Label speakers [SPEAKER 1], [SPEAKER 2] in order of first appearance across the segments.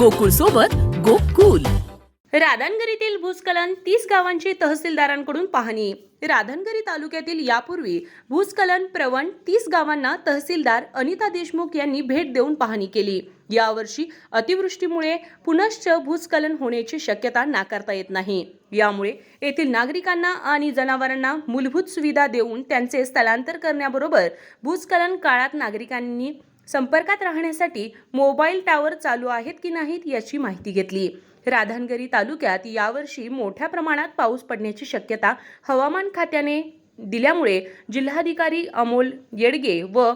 [SPEAKER 1] गोकुळ सोबत
[SPEAKER 2] गोकुल.
[SPEAKER 3] राधानगरीतील भूस्खलन तीस गावांची तहसीलदारांकडून पाहणी. राधानगरी तालुक्यातील यापूर्वी भूस्खलन प्रवण तीस गावांना तहसीलदार अनिता देशमुख यांनी भेट देऊन पाहणी केली. यावर्षी अतिवृष्टीमुळे पुनश्च भूस्खलन होण्याची शक्यता नाकारता येत नाही. यामुळे येथील नागरिकांना आणि जनावरांना मूलभूत सुविधा देऊन त्यांचे स्थलांतर करण्याबरोबर भूस्खलन काळात नागरिकांनी संपर्कात राहण्यासाठी मोबाईल टावर चालू आहेत की नाहीत याची माहिती घेतली. राधानगरी तालुक्यात यावर्षी मोठ्या प्रमाणात पाऊस पडण्याची शक्यता हवामान खात्याने दिल्यामुळे जिल्हाधिकारी अमोल येडगे व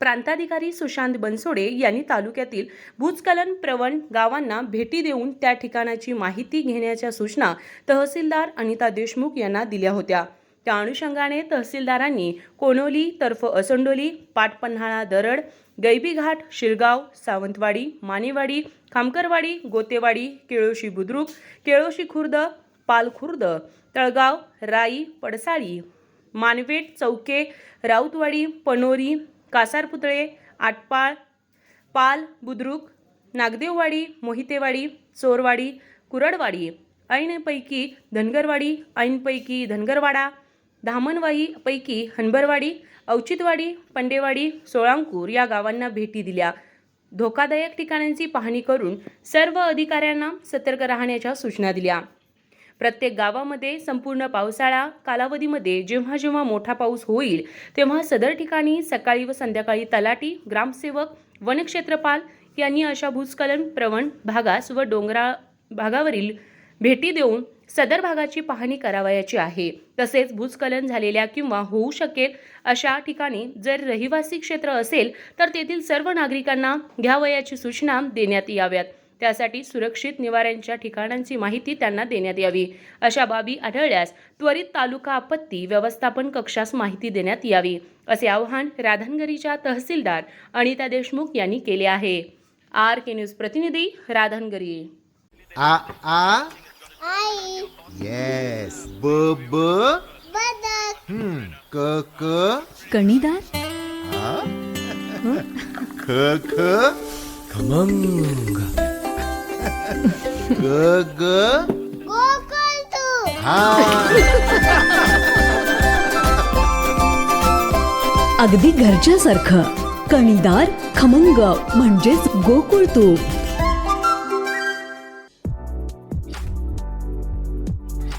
[SPEAKER 3] प्रांताधिकारी सुशांत बनसोडे यांनी तालुक्यातील भूस्खलन प्रवण गावांना भेटी देऊन त्या ठिकाणाची माहिती घेण्याच्या सूचना तहसीलदार अनिता देशमुख यांना दिल्या होत्या. त्या अनुषंगाने तहसीलदारांनी कोनोली तर्फ असंडोली पाटपन्हाळा दरड गैबीघाट शिरगाव सावंतवाडी मानेवाडी खामकरवाडी गोतेवाडी केळोशी बुद्रुक केळोशी खुर्द पालखुर्द तळगाव राई पडसाळी मानवेट चौके राऊतवाडी पनोरी कासारपुतळे आटपाळ पाल बुद्रुक नागदेववाडी मोहितेवाडी चोरवाडी कुरडवाडी ऐनपैकी धनगरवाडी ऐनपैकी धनगरवाडा धामणवाही पैकी हनबरवाडी औचितवाडी पंडेवाडी सोळांकूर या गावांना भेटी दिल्या. धोकादायक ठिकाणांची पाहणी करून सर्व अधिकाऱ्यांना सतर्क राहण्याच्या सूचना दिल्या. प्रत्येक गावामध्ये संपूर्ण पावसाळा कालावधीमध्ये जेव्हा जेव्हा मोठा पाऊस होईल तेव्हा सदर ठिकाणी सकाळी व संध्याकाळी तलाटी ग्रामसेवक वनक्षेत्रपाल यांनी अशा भूस्खलन प्रवण भागास व डोंगरा भागावरील भेटी देऊन सदर भागाची पाहणी करावयाची आहे. तसेच भूस्खलन झालेल्या किंवा होऊ शकेल अशा ठिकाणी जर रहिवासी क्षेत्र असेल तर तेथील सर्व नागरिकांना घ्यावयाची सूचना देण्यात याव्यात. त्यासाठी सुरक्षित निवाऱ्यांच्या ठिकाणांची माहिती त्यांना देण्यात यावी. अशा बाबी आढळल्यास त्वरित तालुका आपत्ती व्यवस्थापन कक्षास माहिती देण्यात यावी असे आवाहन राधनगरीच्या तहसीलदार अनिता देशमुख यांनी केले आहे. आर के न्यूज प्रतिनिधी राधनगरी.
[SPEAKER 4] आ आ येस ब ब
[SPEAKER 5] बदक
[SPEAKER 4] हम्म क क
[SPEAKER 2] कणीदार
[SPEAKER 4] ख ख
[SPEAKER 1] खमंग.
[SPEAKER 4] ग ग
[SPEAKER 5] तू.
[SPEAKER 4] हा.
[SPEAKER 2] अगदी घरच्यासारखं. कणीदार खमंग म्हणजेच गोकुळ तूप